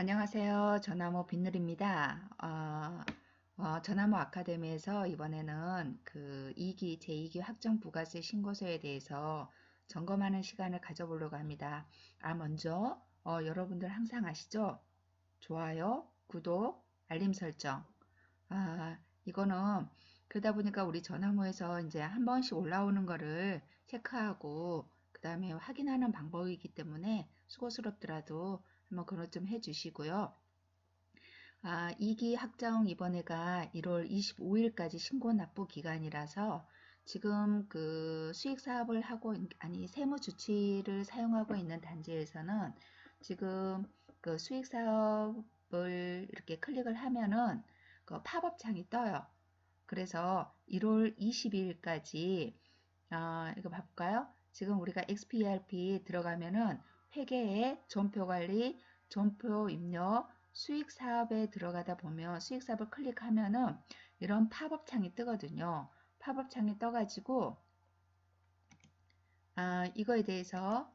안녕하세요. 전화모 빈늘입니다. 어, 어, 전화모 아카데미에서 이번에는 그 2기, 제2기 확정 부가세 신고서에 대해서 점검하는 시간을 가져보려고 합니다. 아, 먼저 어, 여러분들 항상 아시죠? 좋아요, 구독, 알림 설정. 아, 이거는 그러다 보니까 우리 전화모에서 이제 한 번씩 올라오는 거를 체크하고 그 다음에 확인하는 방법이기 때문에 수고스럽더라도 한번 그것 좀 해주시고요. 아, 2기 확정 이번에가 1월 25일까지 신고 납부 기간이라서 지금 그 수익 사업을 하고 아니 세무 주치를 사용하고 있는 단지에서는 지금 그 수익 사업을 이렇게 클릭을 하면은 그 팝업 창이 떠요. 그래서 1월 22일까지 아, 이거 봐볼까요? 지금 우리가 XPRP 들어가면은 회계에 전표 관리, 전표 입력, 수익 사업에 들어가다 보면 수익 사업을 클릭하면은 이런 팝업 창이 뜨거든요. 팝업 창이 떠가지고 아, 이거에 대해서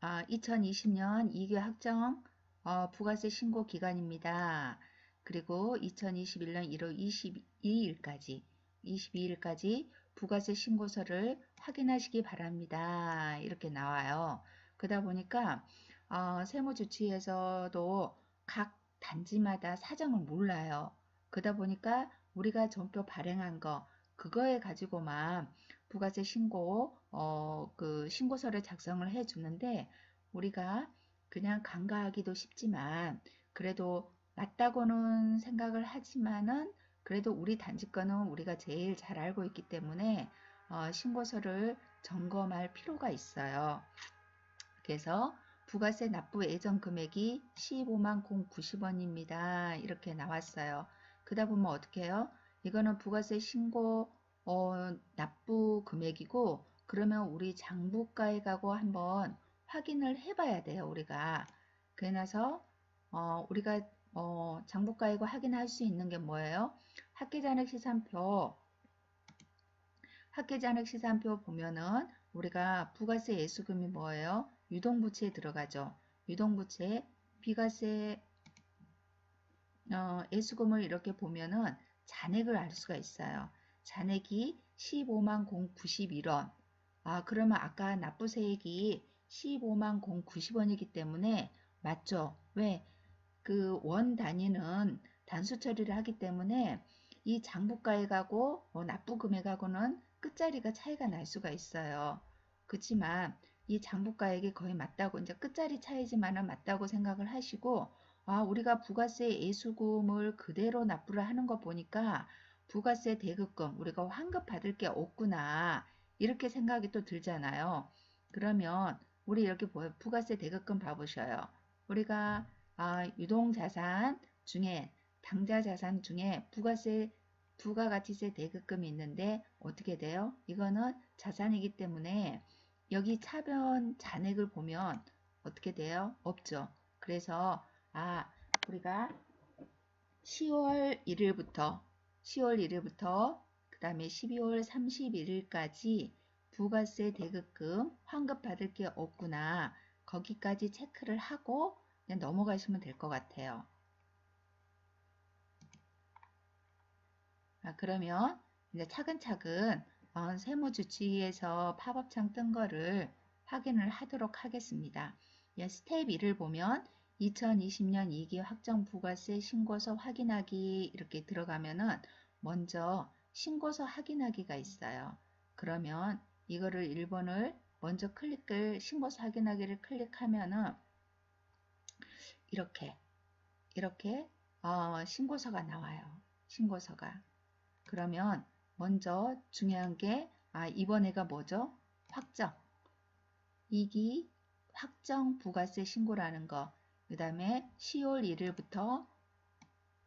아, 2020년 2개 확정 어, 부가세 신고 기간입니다. 그리고 2021년 1월 22일까지 22일까지 부가세 신고서를 확인하시기 바랍니다. 이렇게 나와요. 그러다 보니까 어, 세무주치에서도 각 단지마다 사정을 몰라요. 그러다 보니까 우리가 전표 발행한 거 그거에 가지고만 부가세 신고 어, 그 신고서를 작성을 해 주는데 우리가 그냥 간과하기도 쉽지만 그래도 맞다고는 생각을 하지만은 그래도 우리 단지 거는 우리가 제일 잘 알고 있기 때문에 어, 신고서를 점검할 필요가 있어요. 그래서 부가세 납부 예정 금액이 15만 090원입니다. 이렇게 나왔어요. 그다 보면 어떻게 해요? 이거는 부가세 신고 어, 납부 금액이고 그러면 우리 장부가에 가고 한번 확인을 해봐야 돼요. 우리가. 그래서 어, 우리가 어, 장부가액을 확인할 수 있는 게 뭐예요? 학계잔액 시산표 학계잔액 시산표 보면은 우리가 부가세 예수금이 뭐예요? 유동부채에 들어가죠. 유동부채 비과세 어, 예수금을 이렇게 보면은 잔액을 알 수가 있어요. 잔액이 15만 091원 아 그러면 아까 납부세액이 15만 090원이기 때문에 맞죠? 왜? 그 원 단위는 단수 처리를 하기 때문에 이 장부가액하고 뭐 납부 금액 하고는 끝자리가 차이가 날 수가 있어요. 그렇지만 이 장부가액이 거의 맞다고 이제 끝자리 차이지만은 맞다고 생각을 하시고 아 우리가 부가세 예수금을 그대로 납부를 하는 거 보니까 부가세 대급금 우리가 환급 받을 게 없구나 이렇게 생각이 또 들잖아요. 그러면 우리 이렇게 부가세 대급금 봐보셔요. 우리가 아, 유동자산 중에 당자자산 중에 부가세 부가가치세 대급금이 있는데 어떻게 돼요? 이거는 자산이기 때문에 여기 차변 잔액을 보면 어떻게 돼요? 없죠. 그래서 아 우리가 10월 1일부터 10월 1일부터 그 다음에 12월 31일까지 부가세 대급금 환급 받을 게 없구나. 거기까지 체크를 하고 그냥 넘어가시면 될 것 같아요. 아, 그러면 이제 차근차근 어, 세무주치에서 팝업창 뜬 거를 확인을 하도록 하겠습니다. 예, 스텝 1을 보면 2020년 2기 확정 부가세 신고서 확인하기 이렇게 들어가면은 먼저 신고서 확인하기가 있어요. 그러면 이거를 1번을 먼저 클릭을 신고서 확인하기를 클릭하면은 이렇게 이렇게 어, 신고서가 나와요. 신고서가. 그러면 먼저 중요한 게 아, 이번 해가 뭐죠? 확정. 이기 확정 부가세 신고라는 거. 그 다음에 10월 1일부터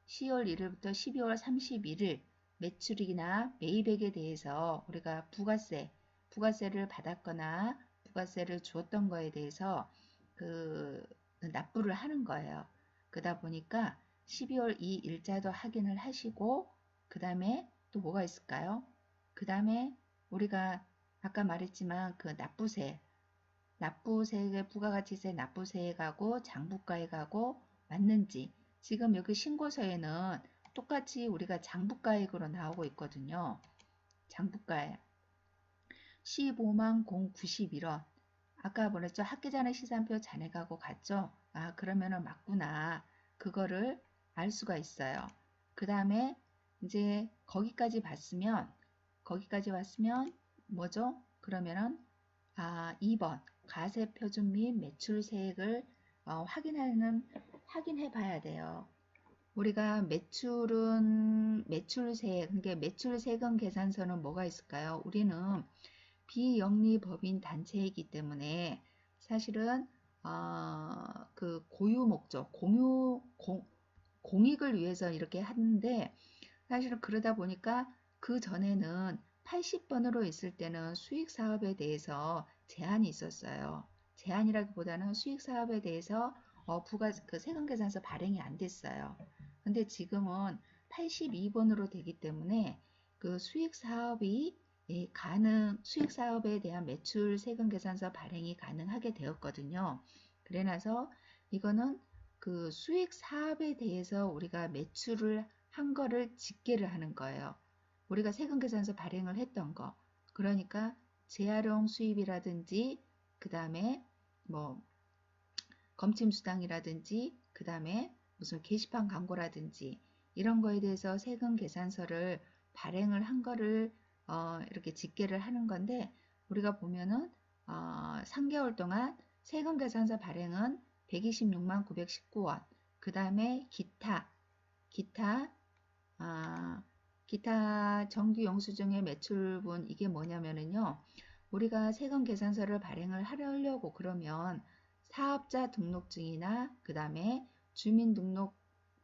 10월 1일부터 12월 31일 매출이나 매입액에 대해서 우리가 부가세, 부가세를 받았거나 부가세를 주었던 거에 대해서 그 납부를 하는 거예요. 그러다 보니까 12월 2 일자도 확인을 하시고 그 다음에 또 뭐가 있을까요? 그 다음에 우리가 아까 말했지만 그 납부세 납부세액의 부가가치세 납부세액하고 장부가액하고 맞는지 지금 여기 신고서에는 똑같이 우리가 장부가액으로 나오고 있거든요. 장부가액 15만 091원 아까 뭐랬죠? 학기 전에 시산표 잔액하고 같죠? 아 그러면은 맞구나. 그거를 알 수가 있어요. 그 다음에 이제 거기까지 봤으면 거기까지 왔으면 뭐죠? 그러면은 아 2번 가세 표준 및 매출 세액을 어, 확인하는 확인해 봐야 돼요. 우리가 매출은 매출세액 그러니까 매출세금 계산서는 뭐가 있을까요? 우리는 비영리법인 단체이기 때문에 사실은 어, 그 고유 목적, 공유 공, 공익을 위해서 이렇게 하는데 사실은 그러다 보니까 그 전에는 80번으로 있을 때는 수익 사업에 대해서 제한이 있었어요. 제한이라기보다는 수익 사업에 대해서 어, 부가 그 세금 계산서 발행이 안 됐어요. 근데 지금은 82번으로 되기 때문에 그 수익 사업이 예, 가능 수익 사업에 대한 매출 세금 계산서 발행이 가능하게 되었거든요. 그래서 이거는 그 수익 사업에 대해서 우리가 매출을 한 거를 집계를 하는 거예요. 우리가 세금 계산서 발행을 했던 거. 그러니까 재활용 수입이라든지 그 다음에 뭐 검침 수당이라든지 그 다음에 무슨 게시판 광고라든지 이런 거에 대해서 세금 계산서를 발행을 한 거를 어, 이렇게 집계를 하는 건데 우리가 보면은 어, 3개월 동안 세금 계산서 발행은 126만 919원 그 다음에 기타 기타 아, 기타 정규 영수증의 매출분 이게 뭐냐면은요 우리가 세금 계산서를 발행을 하려고 그러면 사업자 등록증이나 그 다음에 주민등록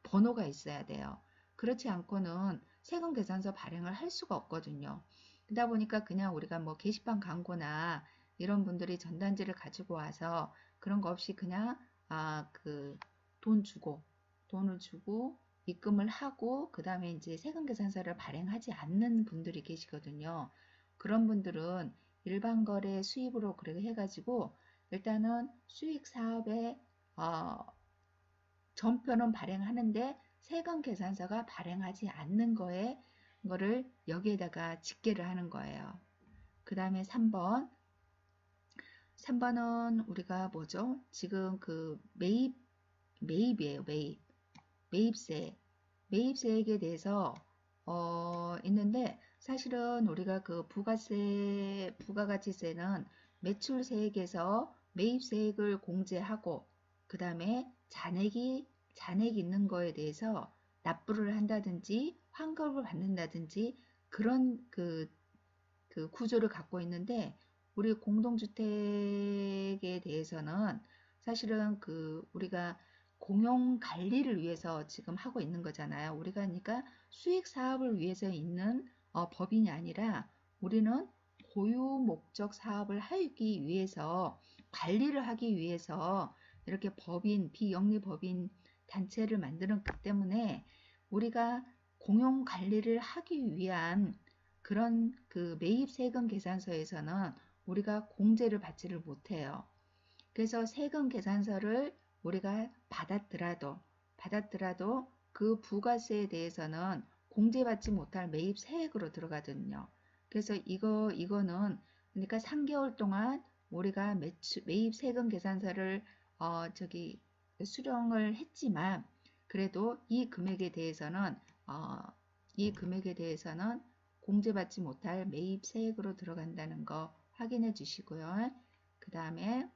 번호가 있어야 돼요. 그렇지 않고는 세금 계산서 발행을 할 수가 없거든요. 그러다 보니까 그냥 우리가 뭐 게시판 광고나 이런 분들이 전단지를 가지고 와서 그런 거 없이 그냥 아 그 돈 주고 돈을 주고 입금을 하고 그 다음에 이제 세금 계산서를 발행하지 않는 분들이 계시거든요. 그런 분들은 일반 거래 수입으로 그렇게 해가지고 일단은 수익 사업에 어, 전표는 발행하는데 세금 계산서가 발행하지 않는 거에 거를 여기에다가 집계를 하는 거예요. 그 다음에 3번 3번은 우리가 뭐죠? 지금 그 매입 매입이에요. 매입 매입세 매입세액에 대해서 어, 있는데 사실은 우리가 그 부가세 부가가치세는 매출세액에서 매입세액을 공제하고 그 다음에 잔액이 잔액 있는 거에 대해서 납부를 한다든지 환급을 받는다든지 그런 그, 그 구조를 갖고 있는데 우리 공동주택에 대해서는 사실은 그 우리가 공용 관리를 위해서 지금 하고 있는 거잖아요. 우리가 그러니까 수익 사업을 위해서 있는 어, 법인이 아니라 우리는 고유 목적 사업을 하기 위해서 관리를 하기 위해서 이렇게 법인 비영리 법인 단체를 만들었기 때문에 우리가 공용 관리를 하기 위한 그런 그 매입 세금 계산서에서는 우리가 공제를 받지를 못해요. 그래서 세금 계산서를 우리가 받았더라도 받았더라도 그 부가세에 대해서는 공제받지 못할 매입 세액으로 들어가거든요. 그래서 이거 이거는 그러니까 3개월 동안 우리가 매입 세금 계산서를 어 저기 수령을 했지만 그래도 이 금액에 대해서는 어, 이 금액에 대해서는 공제받지 못할 매입 세액으로 들어간다는 거 확인해 주시고요. 그 다음에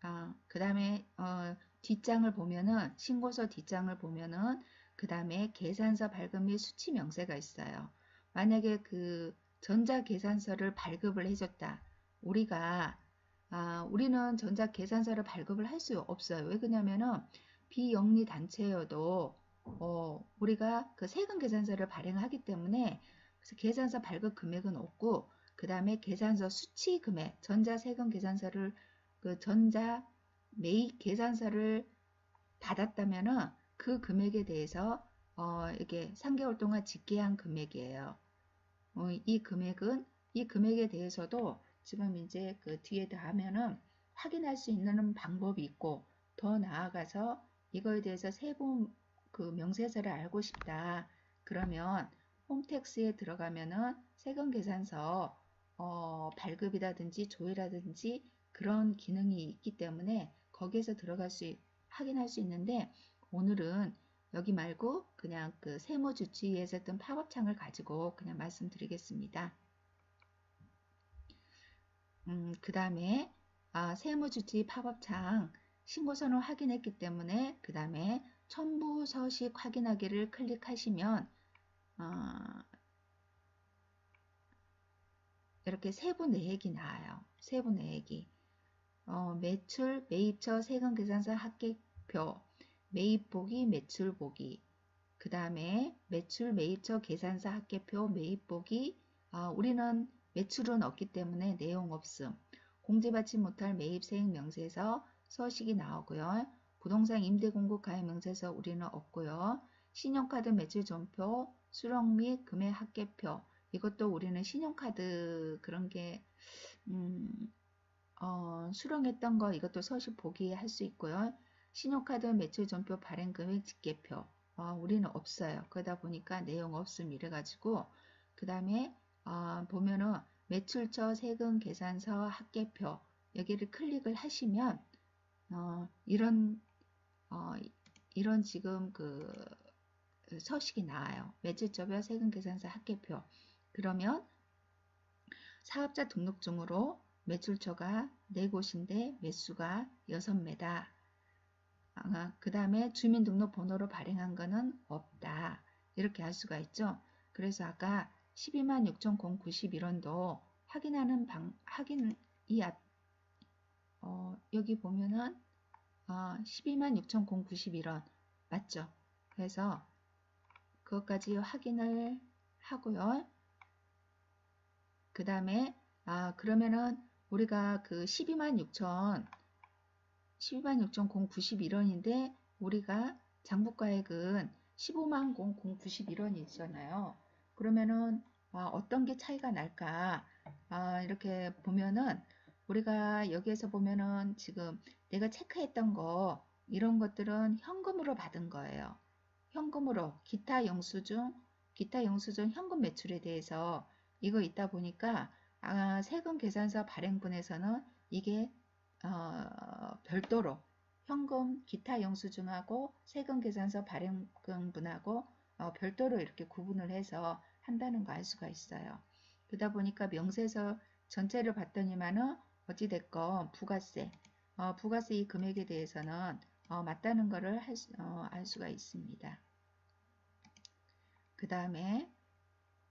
아, 그 다음에 어, 뒷장을 보면은 신고서 뒷장을 보면은 그 다음에 계산서 발급 및 수치 명세가 있어요. 만약에 그 전자계산서를 발급을 해줬다. 우리가 아, 우리는 전자 계산서를 발급을 할 수 없어요. 왜 그러냐면은 비영리 단체여도 어, 우리가 그 세금 계산서를 발행하기 때문에 그래서 계산서 발급 금액은 없고 그 다음에 계산서 수치 금액 전자 세금 계산서를 그 전자 매입 계산서를 받았다면은 그 금액에 대해서 어, 이게 3개월 동안 집계한 금액이에요. 어, 이 금액은 이 금액에 대해서도 지금 이제 그 뒤에 다 하면은 확인할 수 있는 방법이 있고 더 나아가서 이거에 대해서 세부 그 명세서를 알고 싶다. 그러면 홈택스에 들어가면은 세금 계산서 어, 발급이라든지 조회라든지 그런 기능이 있기 때문에 거기에서 들어갈 수 확인할 수 있는데 오늘은 여기 말고 그냥 그 세무 주치의에서 했던 팝업창을 가지고 그냥 말씀드리겠습니다. 음, 그 다음에 아, 세무주치 팝업창 신고서는 확인했기 때문에 그 다음에 첨부 서식 확인하기를 클릭하시면 어, 이렇게 세부 내역이 나와요. 세부 내역이. 어, 매출, 매입처, 세금 계산서 합계표, 매입 보기, 매출 보기. 그 다음에 매출, 매입처, 계산서 합계표, 매입 보기. 어, 우리는 매출은 없기 때문에 내용 없음 공제받지 못할 매입 세액 명세서 서식이 나오고요. 부동산 임대 공급 가입 명세서 우리는 없고요. 신용카드 매출 전표, 수령 및 금액 합계표 이것도 우리는 신용카드 그런 게 음, 어, 수령했던 거 이것도 서식 보기 할 수 있고요. 신용카드 매출 전표 발행 금액 집계표 어, 우리는 없어요. 그러다 보니까 내용 없음 이래가지고 그 다음에 어, 보면은 매출처 세금 계산서 합계표 여기를 클릭을 하시면 어, 이런 어, 이런 지금 그 서식이 나와요. 매출처별 세금 계산서 합계표 그러면 사업자 등록증으로 매출처가 4곳인데 매수가 6매다. 아, 그 다음에 주민등록번호로 발행한 거는 없다. 이렇게 할 수가 있죠. 그래서 아까 12만 6,091원도 확인하는 방, 확인, 이 앞, 어, 여기 보면은 어, 12만 6,091원 맞죠? 그래서 그것까지 확인을 하고요. 그 다음에 아 그러면은 우리가 그 12만 6천 12만 6,091원인데 우리가 장부가액은 15만 0,091원이 있잖아요. 그러면은 아, 어떤 게 차이가 날까? 아, 이렇게 보면은 우리가 여기에서 보면은 지금 내가 체크했던 거 이런 것들은 현금으로 받은 거예요. 현금으로 기타 영수증, 기타 영수증 현금 매출에 대해서 이거 있다 보니까 아, 세금 계산서 발행분에서는 이게 어, 별도로 현금 기타 영수증하고 세금 계산서 발행분하고 어, 별도로 이렇게 구분을 해서 한다는 거 알 수가 있어요. 그러다 보니까 명세서 전체를 봤더니만은 어찌됐건 부가세, 어, 부가세 이 금액에 대해서는 어, 맞다는 것을 할, 어, 알 수가 있습니다. 그 다음에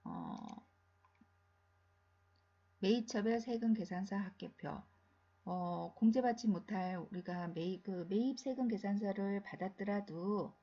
어, 매입처별 세금 계산서 합계표 어, 공제받지 못할 우리가 매입, 그 매입 세금 계산서를 받았더라도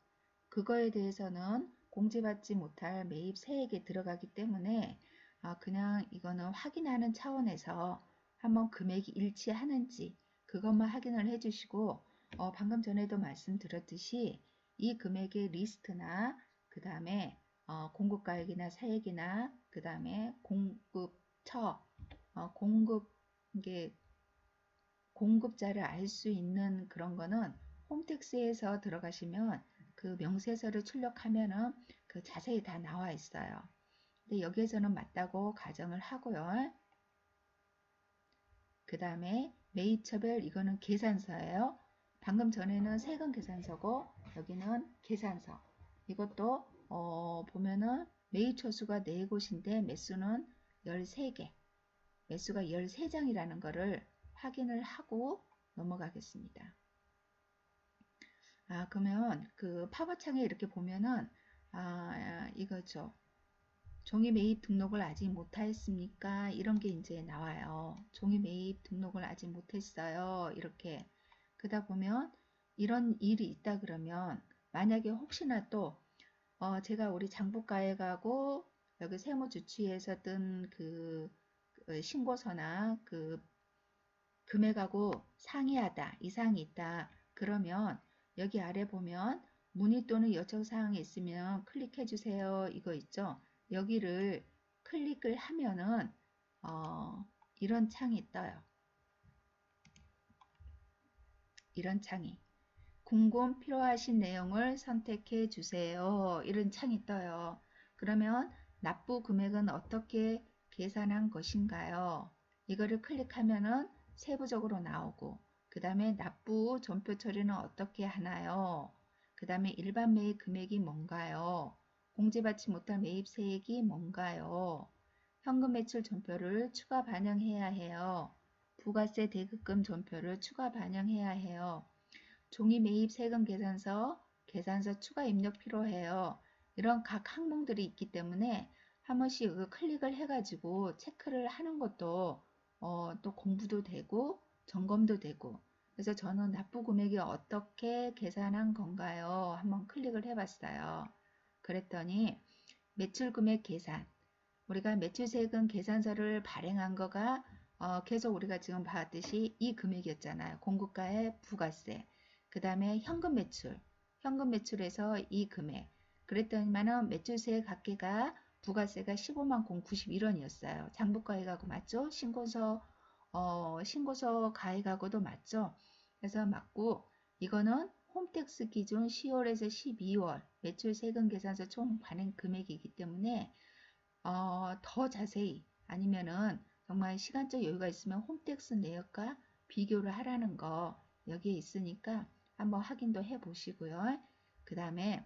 그거에 대해서는 공제받지 못할 매입 세액에 들어가기 때문에 아, 그냥 이거는 확인하는 차원에서 한번 금액이 일치하는지 그것만 확인을 해주시고 어, 방금 전에도 말씀드렸듯이 이 금액의 리스트나 그 다음에 어, 공급가액이나 사액이나 그 다음에 공급처 어, 공급 이게 공급자를 알 수 있는 그런 거는 홈택스에서 들어가시면 그 명세서를 출력하면은 그 자세히 다 나와 있어요. 근데 여기에서는 맞다고 가정을 하고요. 그 다음에 매입처별 이거는 계산서예요. 방금 전에는 세금 계산서고 여기는 계산서. 이것도 어, 보면은 매입처수가 4곳인데 매수는 13개. 매수가 13장이라는 것을 확인을 하고 넘어가겠습니다. 아, 그러면 그 팝업창에 이렇게 보면은 아, 이거죠. 종이 매입 등록을 아직 못하였습니까? 이런 게 이제 나와요. 종이 매입 등록을 아직 못했어요. 이렇게. 그러다 보면 이런 일이 있다 그러면 만약에 혹시나 또 어, 제가 우리 장부가에 가고 여기 세무주치에서 뜬그 그 신고서나 그 금액하고 상이하다, 이상이 있다. 그러면 여기 아래 보면 문의 또는 요청 사항이 있으면 클릭해 주세요. 이거 있죠. 여기를 클릭을 하면은 어, 이런 창이 떠요. 이런 창이 궁금 필요하신 내용을 선택해 주세요. 이런 창이 떠요. 그러면 납부 금액은 어떻게 계산한 것인가요? 이거를 클릭하면은 세부적으로 나오고 그 다음에 납부 전표 처리는 어떻게 하나요? 그 다음에 일반 매입 금액이 뭔가요? 공제받지 못한 매입 세액이 뭔가요? 현금 매출 전표를 추가 반영해야 해요. 부가세 대급금 전표를 추가 반영해야 해요. 종이 매입 세금 계산서, 계산서 추가 입력 필요해요. 이런 각 항목들이 있기 때문에 한 번씩 클릭을 해가지고 체크를 하는 것도 어, 또 공부도 되고 점검도 되고 그래서 저는 납부 금액이 어떻게 계산한 건가요? 한번 클릭을 해봤어요. 그랬더니 매출 금액 계산 우리가 매출 세금 계산서를 발행한 거가 어, 계속 우리가 지금 봤듯이 이 금액이었잖아요. 공급가의 부가세 그 다음에 현금 매출 현금 매출에서 이 금액 그랬더니만은 매출세 각계가 부가세가 15만 091원이었어요. 장부가액하고 맞죠? 신고서 어, 신고서 가액하고도 맞죠? 그래서 맞고 이거는 홈택스 기준 10월에서 12월 매출 세금 계산서 총 발행 금액이기 때문에 어, 더 자세히 아니면은 정말 시간적 여유가 있으면 홈택스 내역과 비교를 하라는 거 여기에 있으니까 한번 확인도 해 보시고요. 그 다음에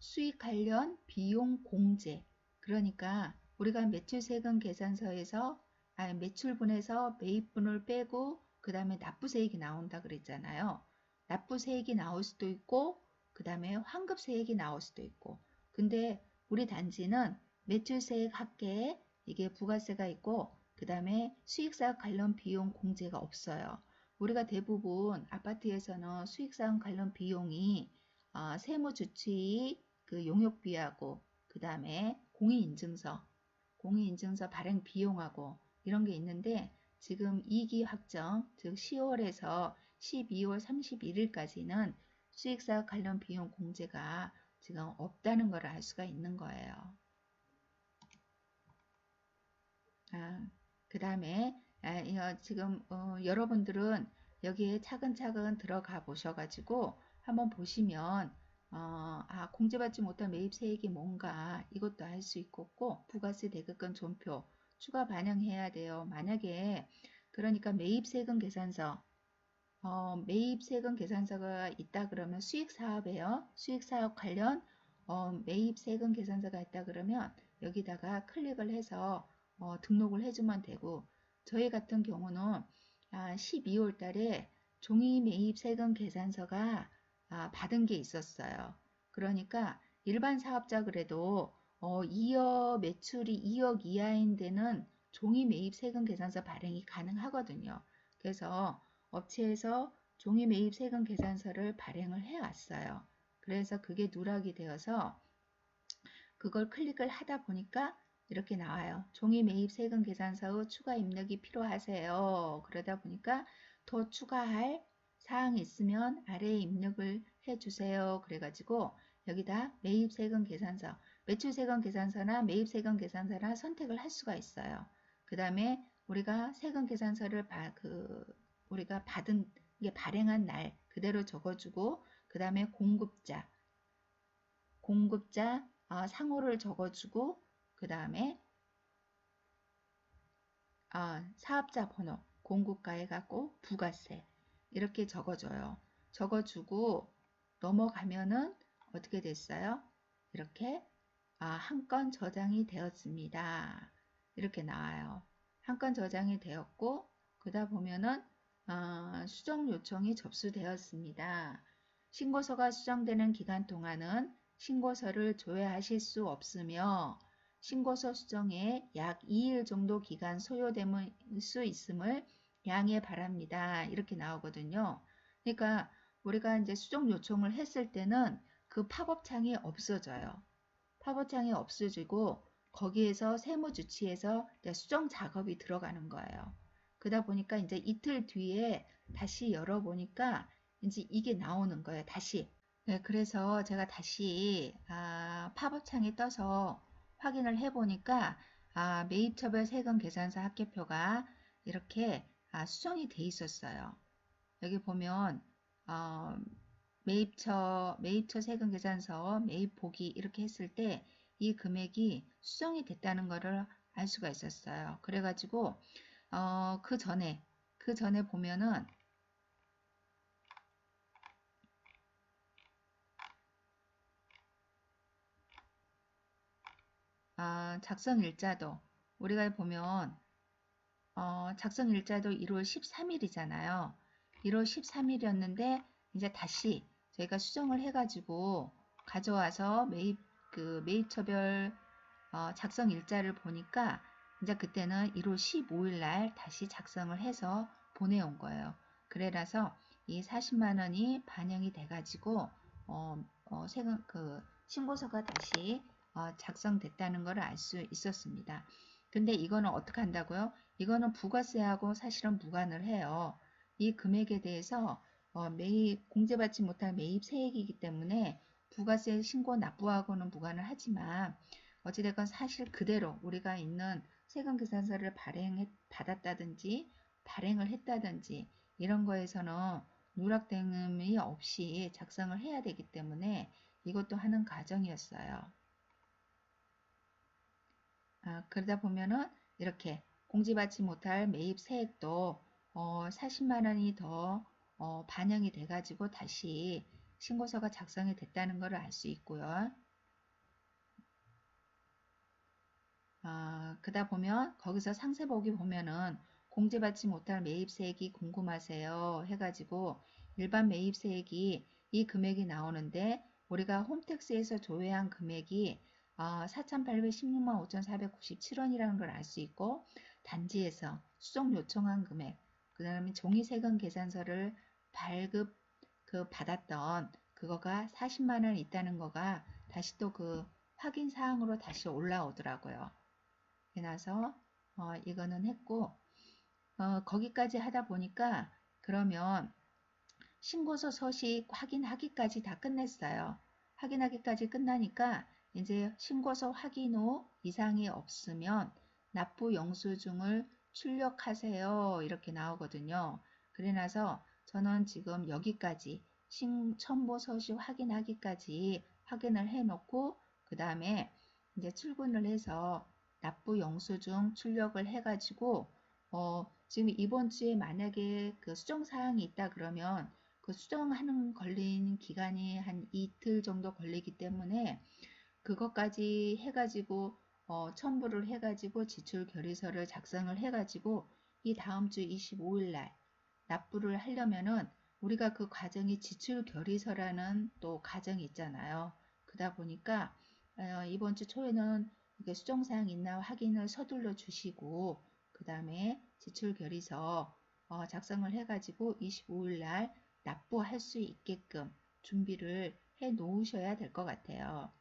수익 관련 비용 공제 그러니까 우리가 매출 세금 계산서에서 아, 매출분에서 매입분을 빼고 그 다음에 납부세액이 나온다 그랬잖아요. 납부세액이 나올 수도 있고 그 다음에 환급세액이 나올 수도 있고 근데 우리 단지는 매출세액 합계에 이게 부가세가 있고 그 다음에 수익사업 관련 비용 공제가 없어요. 우리가 대부분 아파트에서는 수익사업 관련 비용이 어, 세무주치 그 용역비하고 그 다음에 공인인증서, 공인인증서 발행 비용하고 이런 게 있는데 지금 2기 확정, 즉 10월에서 12월 31일까지는 수익사업 관련 비용 공제가 지금 없다는 걸 알 수가 있는 거예요. 아, 그 다음에 아, 지금 어, 여러분들은 여기에 차근차근 들어가 보셔가지고 한번 보시면 어, 아, 공제받지 못한 매입세액이 뭔가 이것도 알 수 있고 부가세 대급권 존표 추가 반영해야 돼요. 만약에 그러니까 매입세금 계산서 어, 매입세금 계산서가 있다 그러면 수익사업에요. 수익사업 관련 어, 매입세금 계산서가 있다 그러면 여기다가 클릭을 해서 어, 등록을 해주면 되고 저희 같은 경우는 아, 12월 달에 종이 매입 세금 계산서가 아, 받은 게 있었어요. 그러니까 일반 사업자 그래도 어, 2억 매출이 2억 이하인 데는 종이 매입 세금 계산서 발행이 가능하거든요. 그래서 업체에서 종이 매입 세금 계산서를 발행을 해 왔어요. 그래서 그게 누락이 되어서 그걸 클릭을 하다 보니까 이렇게 나와요. 종이 매입 세금 계산서 후 추가 입력이 필요하세요. 그러다 보니까 더 추가할 사항이 있으면 아래에 입력을 해주세요. 그래가지고 여기다 매입 세금 계산서, 매출세금 계산서나 매입세금 계산서나 선택을 할 수가 있어요. 그 다음에 우리가 세금 계산서를 바, 그, 우리가 받은 게 발행한 날 그대로 적어주고 그 다음에 공급자, 공급자 어, 상호를 적어주고 그 다음에 어, 사업자 번호, 공급가에 갖고 부가세 이렇게 적어줘요. 적어주고 넘어가면은 어떻게 됐어요? 이렇게 아, 한 건 저장이 되었습니다. 이렇게 나와요. 한 건 저장이 되었고 그다 보면은 어, 수정 요청이 접수되었습니다. 신고서가 수정되는 기간 동안은 신고서를 조회하실 수 없으며 신고서 수정에 약 2일 정도 기간 소요될 수 있음을 양해 바랍니다. 이렇게 나오거든요. 그러니까 우리가 이제 수정 요청을 했을 때는 그 팝업 창이 없어져요. 팝업창이 없어지고 거기에서 세무 주치에서 수정 작업이 들어가는 거예요. 그러다 보니까 이제 이틀 뒤에 다시 열어보니까 이제 이게 나오는 거예요. 다시. 네, 그래서 제가 다시 아, 팝업창이 떠서 확인을 해보니까 아, 매입처별 세금 계산서 합계표가 이렇게 아, 수정이 돼 있었어요. 여기 보면 어, 매입처, 매입처 세금 계산서, 매입 보기 이렇게 했을 때 이 금액이 수정이 됐다는 것을 알 수가 있었어요. 그래가지고 어, 그 전에 그 전에 보면은 아, 작성 일자도 우리가 보면 어, 작성 일자도 1월 13일이잖아요. 1월 13일이었는데 이제 다시 저희가 수정을 해가지고 가져와서 매입 그 매입처별 어, 작성 일자를 보니까 이제 그때는 1월 15일 날 다시 작성을 해서 보내온 거예요. 그래라서 이 40만 원이 반영이 돼가지고 어, 어, 세금 그 신고서가 다시 어, 작성됐다는 것을 알수 있었습니다. 근데 이거는 어떻게 한다고요? 이거는 부가세하고 사실은 무관을 해요. 이 금액에 대해서 어, 매입 공제받지 못할 매입 세액이기 때문에 부가세 신고 납부하고는 무관을 하지만 어찌됐건 사실 그대로 우리가 있는 세금 계산서를 발행해 받았다든지 발행을 했다든지 이런 거에서는 누락됨이 없이 작성을 해야 되기 때문에 이것도 하는 과정이었어요. 아, 그러다 보면은 이렇게 공지받지 못할 매입 세액도 어, 40만 원이 더 어, 반영이 돼가지고 다시 신고서가 작성이 됐다는 것을 알 수 있고요. 아, 그다 보면 거기서 상세 보기 보면은 공제받지 못할 매입세액이 궁금하세요 해가지고 일반 매입세액이 이 금액이 나오는데 우리가 홈택스에서 조회한 금액이 어, 4,816만 5,497원이라는 걸 알 수 있고 단지에서 수정 요청한 금액 그 다음에 종이세금 계산서를 발급 그 받았던 그거가 40만 원 있다는 거가 다시 또 그 확인 사항으로 다시 올라오더라고요. 해놔서 어, 이거는 했고 어, 거기까지 하다 보니까 그러면 신고서 서식 확인하기까지 다 끝냈어요. 확인하기까지 끝나니까 이제 신고서 확인 후 이상이 없으면 납부 영수증을 출력하세요. 이렇게 나오거든요. 그래 나서 저는 지금 여기까지 신, 첨부 서식 확인하기까지 확인을 해 놓고 그 다음에 이제 출근을 해서 납부 영수증 출력을 해 가지고 어, 지금 이번 주에 만약에 그 수정 사항이 있다 그러면 그 수정하는 걸리는 기간이 한 이틀 정도 걸리기 때문에 그것까지 해가지고 어, 첨부를 해가지고 지출 결의서를 작성을 해가지고 이 다음 주 25일 날 납부를 하려면은 우리가 그 과정이 지출 결의서라는 또 과정이 있잖아요. 그러다 보니까 어, 이번 주 초에는 이게 수정사항 있나 확인을 서둘러 주시고 그 다음에 지출 결의서 어, 작성을 해가지고 25일 날 납부할 수 있게끔 준비를 해 놓으셔야 될 것 같아요.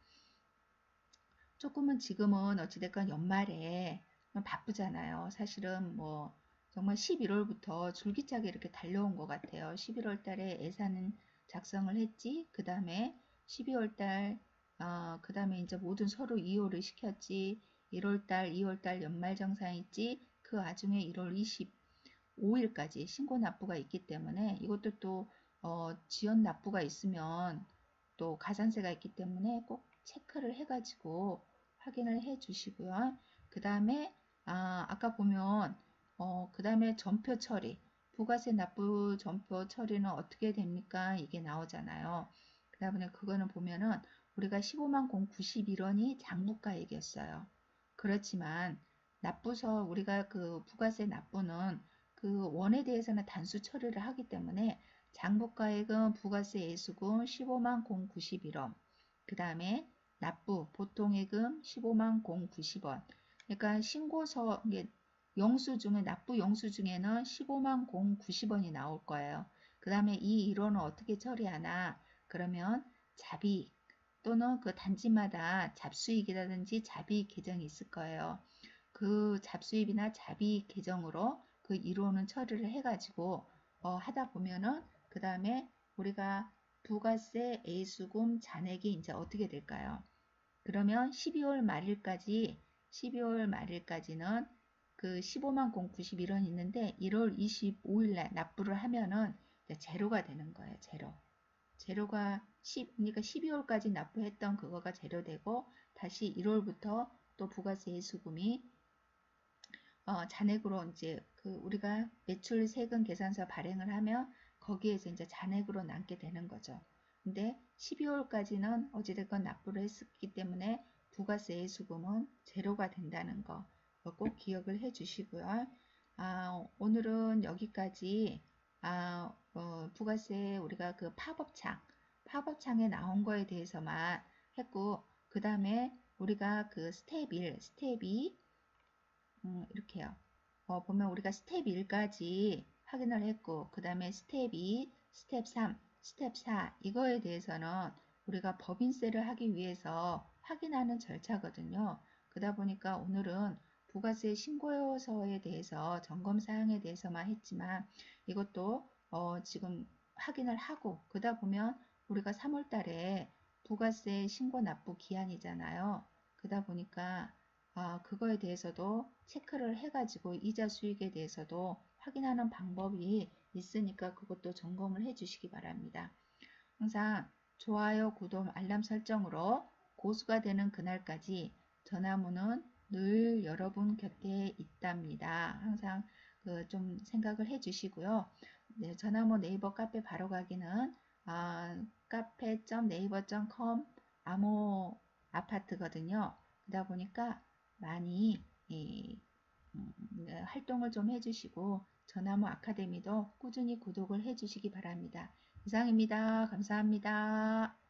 조금은 지금은 어찌됐건 연말에 바쁘잖아요. 사실은 뭐 정말 11월부터 줄기차게 이렇게 달려온 것 같아요. 11월 달에 예산은 작성을 했지. 그 다음에 12월 달, 어, 그 다음에 이제 모든 서류 이호를 시켰지. 1월 달, 2월 달 연말 정산 있지. 그 와중에 1월 25일까지 신고 납부가 있기 때문에 이것도 또 어, 지연 납부가 있으면 또 가산세가 있기 때문에 꼭 체크를 해가지고 확인을 해 주시고요. 그 다음에 아, 아까 보면 어, 그 다음에 전표 처리 부가세 납부 전표 처리는 어떻게 됩니까? 이게 나오잖아요. 그 다음에 그거는 보면은 우리가 15만 091원이 장부가액이었어요. 그렇지만 납부서 우리가 그 부가세 납부는 그 원에 대해서는 단수 처리를 하기 때문에 장부가액은 부가세 예수금 15만 091원 그 다음에 납부 보통 예금 15만 090원. 그러니까 신고서 영수증에 납부 영수증에는 15만 090원이 나올 거예요. 그 다음에 이 1호는 어떻게 처리하나? 그러면 잡이익 또는 그 단지마다 잡수익이라든지 잡이익 계정이 있을 거예요. 그 잡수입이나 잡이익 계정으로 그 1호는 처리를 해가지고 어, 하다 보면은 그 다음에 우리가 부가세 A수금 잔액이 이제 어떻게 될까요? 그러면 12월 말일까지 12월 말일까지는 그 15만 091원 있는데 1월 25일 날 납부를 하면은 제로가 되는 거예요. 제로. 제로가 10, 그러니까 12월까지 납부했던 그거가 제로되고 다시 1월부터 또 부가세 수금이 어, 잔액으로 이제 그 우리가 매출 세금 계산서 발행을 하면 거기에서 이제 잔액으로 남게 되는 거죠. 근데 12월까지는 어찌됐건 납부를 했었기 때문에 부가세 수금은 제로가 된다는 거 꼭 기억을 해 주시고요. 아, 오늘은 여기까지 아, 어, 부가세 우리가 그 팝업창 팝업창에 나온 거에 대해서만 했고 그 다음에 우리가 그 스텝 1, 스텝 2 음, 이렇게요. 어, 보면 우리가 스텝 1까지 확인을 했고 그 다음에 스텝 2, 스텝 3, 스텝 4 이거에 대해서는 우리가 법인세를 하기 위해서 확인하는 절차거든요. 그러다 보니까 오늘은 부가세 신고서에 대해서 점검사항에 대해서만 했지만 이것도 어, 지금 확인을 하고 그러다 보면 우리가 3월 달에 부가세 신고 납부 기한이잖아요. 그러다 보니까 아, 그거에 대해서도 체크를 해가지고 이자 수익에 대해서도 확인하는 방법이 있으니까 그것도 점검을 해 주시기 바랍니다. 항상 좋아요, 구독, 알람 설정으로 고수가 되는 그날까지 전화문은 늘 여러분 곁에 있답니다. 항상 그 좀 생각을 해 주시고요. 네, 전화문 네이버 카페 바로 가기는 아, 카페.네이버.com 암호 아파트거든요. 그러다 보니까 많이 이, 음, 네, 활동을 좀 해주시고 전화무 아카데미도 꾸준히 구독을 해주시기 바랍니다. 이상입니다. 감사합니다.